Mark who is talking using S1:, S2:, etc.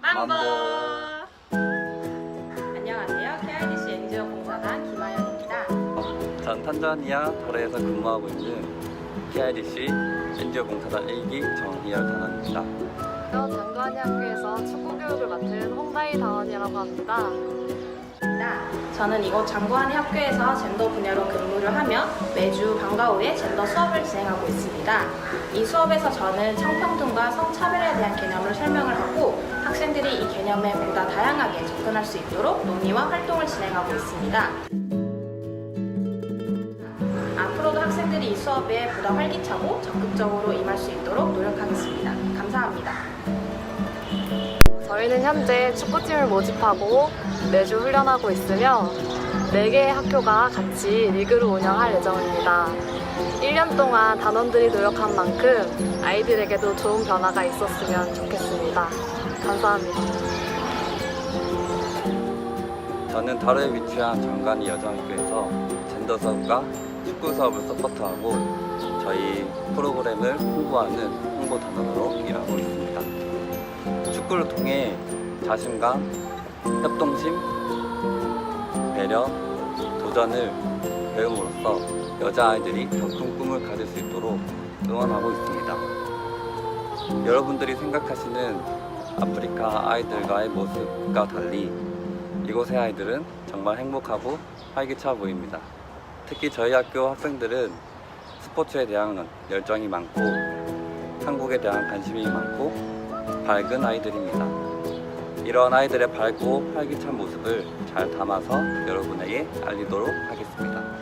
S1: 만보. 안녕하세요. KIDC NGO 봉사단 김아연입니다.
S2: 전 탄자니아 터레에서 근무하고 있는 KIDC NGO 봉사단 1기 정희열 단원입니다.
S3: 저 장관이 학교에서 축구 교육을 맡은 홍다희 다원이라고 합니다.
S1: 저는 이곳 장구한의 학교에서 젠더 분야로 근무를 하며 매주 방과 후에 젠더 수업을 진행하고 있습니다. 이 수업에서 저는 성평등과 성차별에 대한 개념을 설명을 하고 학생들이 이 개념에 보다 다양하게 접근할 수 있도록 논의와 활동을 진행하고 있습니다. 앞으로도 학생들이 이 수업에 보다 활기차고 적극적으로 임할 수 있도록 노력하겠습니다. 감사합니다.
S3: 저희는 현재 축구팀을 모집하고 매주 훈련하고 있으며 4개의 학교가 같이 리그를 운영할 예정입니다. 1년 동안 단원들이 노력한 만큼 아이들에게도 좋은 변화가 있었으면 좋겠습니다. 감사합니다.
S2: 저는 터레에 위치한 정관이 여정학교에서 젠더 수업과 축구 수업을 서포트하고 저희 프로그램을 홍보하는 홍보 단원으로 일하고 있습니다. 축구를 통해 자신감, 협동심, 배려, 도전을 배움으로써 여자아이들이 더 큰 꿈을 가질 수 있도록 응원하고 있습니다. 여러분들이 생각하시는 아프리카 아이들과의 모습과 달리 이곳의 아이들은 정말 행복하고 활기차 보입니다. 특히 저희 학교 학생들은 스포츠에 대한 열정이 많고 한국에 대한 관심이 많고 밝은 아이들입니다. 이런 아이들의 밝고 활기찬 모습을 잘 담아서 여러분에게 알리도록 하겠습니다.